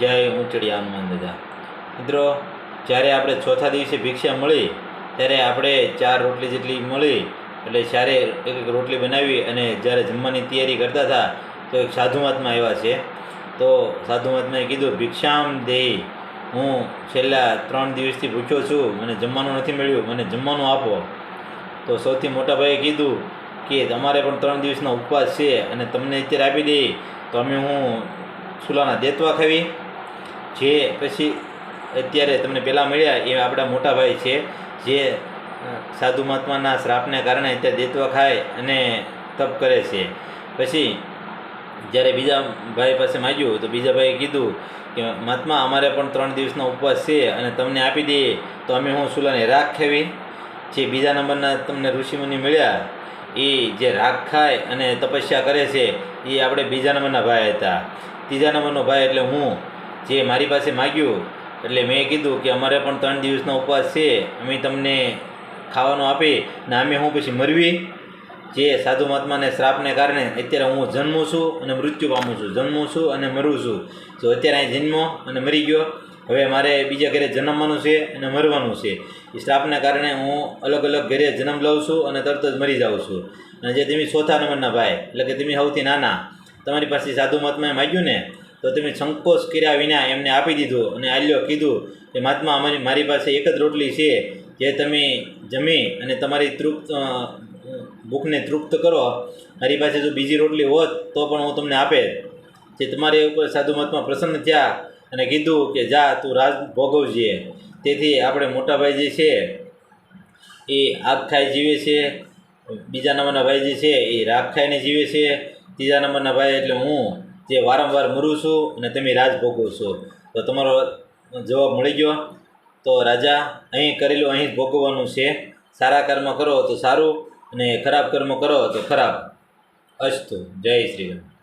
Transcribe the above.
જય ઊંચડી હનુમાન દાદા. મિત્રો, જ્યારે આપણે ચોથા દિવસે ભિક્ષા મળી, ત્યારે આપણે ચાર રોટલી જેટલી મળી, એટલે ચારે એક એક રોટલી બનાવી અને જ્યારે જમવાની તૈયારી કરતા હતા, તો એક સાધુ મહાત્મા આવ્યા છે. તો સાધુ મહાત્માએ કીધું, ભિક્ષામ દેહી. હું છેલ્લા ત્રણ દિવસથી ભૂખ્યો છું, મને જમવાનું નથી મળ્યું, મને જમવાનું આપો. તો સૌથી મોટા ભાઈએ કીધું કે, તમારે પણ ત્રણ દિવસનો ઉપવાસ છે અને તમને અત્યારે આપી દઈએ તો અમે હું સુલાના દેતવા ખાવી. જે પછી અત્યારે તમને પહેલાં મળ્યા એ આપણા મોટા ભાઈ છે, જે સાધુ મહાત્માના શ્રાપને કારણે અત્યારે દેતવા ખાય અને તપ કરે છે. પછી જ્યારે બીજા ભાઈ પાસે માગ્યું તો બીજા ભાઈએ કીધું કે, મહાત્મા, અમારે પણ ત્રણ દિવસનો ઉપવાસ છે અને તમને આપી દઈએ તો અમે હું સુલાને રાખ ખેવી. જે બીજા નંબરના તમને ઋષિમુનિ મળ્યા, એ જે રાખ ખાય અને તપસ્યા કરે છે, એ આપણે બીજા નંબરના ભાઈ હતા. ત્રીજા નંબરનો ભાઈ એટલે હું જે મારી પાસે માગ્યું, એટલે મેં કીધું કે અમારે પણ ત્રણ દિવસનો ઉપવાસ છે, અમે તમને ખાવાનું આપી, ને અમે હું પછી મરવી? જે સાધુ મહાત્માને શ્રાપને કારણે અત્યારે હું જન્મું છું અને મૃત્યુ પામું છું. જન્મું છું અને મરું છું. જો અત્યારે અહીં જન્મો અને મરી ગયો. હવે મારે બીજા ઘરે જન્મવાનું છે અને મરવાનું છે. એ શ્રાપને કારણે હું અલગ અલગ ઘરે જન્મ લઉં છું અને તરત જ મરી જાઉં છું. અને જે તમે ચોથા નંબરના ભાઈ, એટલે કે તમે સૌથી નાના, તમારી પાસે સાધુ મહાત્માએ માગ્યું ને તો તમે સંકોચ કર્યા વિના એમને આપી દીધું અને આલ્યો કીધું કે મહાત્મા, અમારી મારી પાસે એક જ રોટલી છે જે તમે જમી અને તમારી તૃપ્ત ભૂખને તૃપ્ત કરો. મારી પાસે જો બીજી રોટલી હોત તો પણ હું તમને આપે. જે તમારી ઉપર સાધુ મહાત્મા પ્રસન્ન થયા અને કીધું કે જા, તું રાજ ભોગવજે. તેથી આપણે મોટાભાઈ જે છે, એ આગ ખાઈ જીવે છે. બીજા નંબરના ભાઈ જે છે, એ રાગ ખાઈને જીવે છે. ત્રીજા નંબરના ભાઈ એટલે હું. જે વારંવાર મરું છું અને તમે રાજ ભોગવું છો. તો તમારો જવાબ મળી ગયો. તો રાજા, અહીં કરેલું અહીં જ ભોગવવાનું છે. સારા કર્મ કરો તો સારું અને ખરાબ કર્મ કરો તો ખરાબ. અસ્તુ. જય શ્રી રામ.